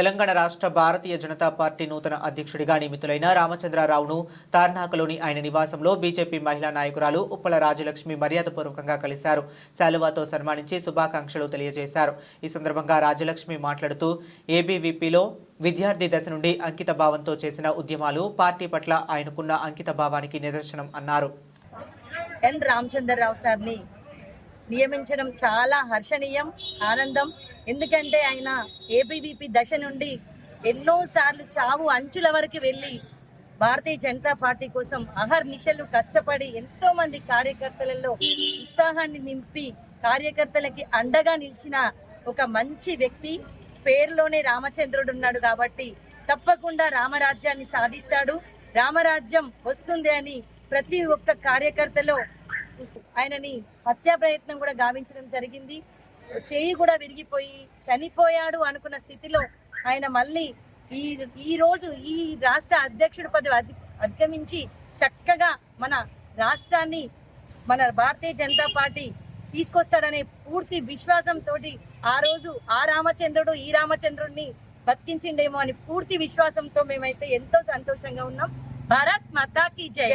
తెలంగాణ రాష్ట్ర భారతీయ జనతా పార్టీ నూతన అధ్యక్షుడిగా నియమితులైన రామచంద్రరావును తార్నాకలోని ఆయన నివాసంలో బీజేపీ మహిళా నాయకురాలు ఉప్పల రాజలక్ష్మి మర్యాదపూర్వకంగా కలిశారు. శాలువాతో సన్మానించి శుభాకాంక్షలు తెలియజేశారు. ఈ సందర్భంగా రాజలక్ష్మి మాట్లాడుతూ ఏబీవీపీలో విద్యార్థి దశ నుండి అంకిత భావంతో చేసిన ఉద్యమాలు పార్టీ పట్ల ఆయనకున్న అంకిత భావానికి నిదర్శనం అన్నారు. ఎన్. రామచంద్రరావు సార్ని నియమించడం చాలా హర్షణీయం ఆనందం. ఎందుకంటే ఆయన ఏబీవీపీ దశ నుండి ఎన్నోసార్లు చావు అంచుల వరకు వెళ్ళి భారతీయ జనతా పార్టీ కోసం అహర్నిశలు కష్టపడి ఎంతో మంది కార్యకర్తలలో ఉత్సాహాన్ని నింపి కార్యకర్తలకి అండగా నిలిచిన ఒక మంచి వ్యక్తి. పేరులోనే రామచంద్రుడు ఉన్నాడు కాబట్టి తప్పకుండా రామరాజ్యాన్ని సాధిస్తాడు. రామరాజ్యం వస్తుంది అని ప్రతి ఒక్క కార్యకర్తలో ఆయనని హత్యా ప్రయత్నం కూడా గావించడం జరిగింది. చేయి కూడా విరిగిపోయి చనిపోయాడు అనుకున్న స్థితిలో ఆయన మళ్ళీ ఈ ఈ రోజు ఈ రాష్ట్ర అధ్యక్షుడి పదవి అధి అధిగమించి చక్కగా మన రాష్ట్రాన్ని మన భారతీయ జనతా పార్టీ తీసుకొస్తాడనే పూర్తి విశ్వాసంతో ఆ రోజు ఆ రామచంద్రుడు ఈ రామచంద్రుడిని బతికించిండేమో అని పూర్తి విశ్వాసంతో మేమైతే ఎంతో సంతోషంగా ఉన్నాం. భారత్ మాతాకి జై.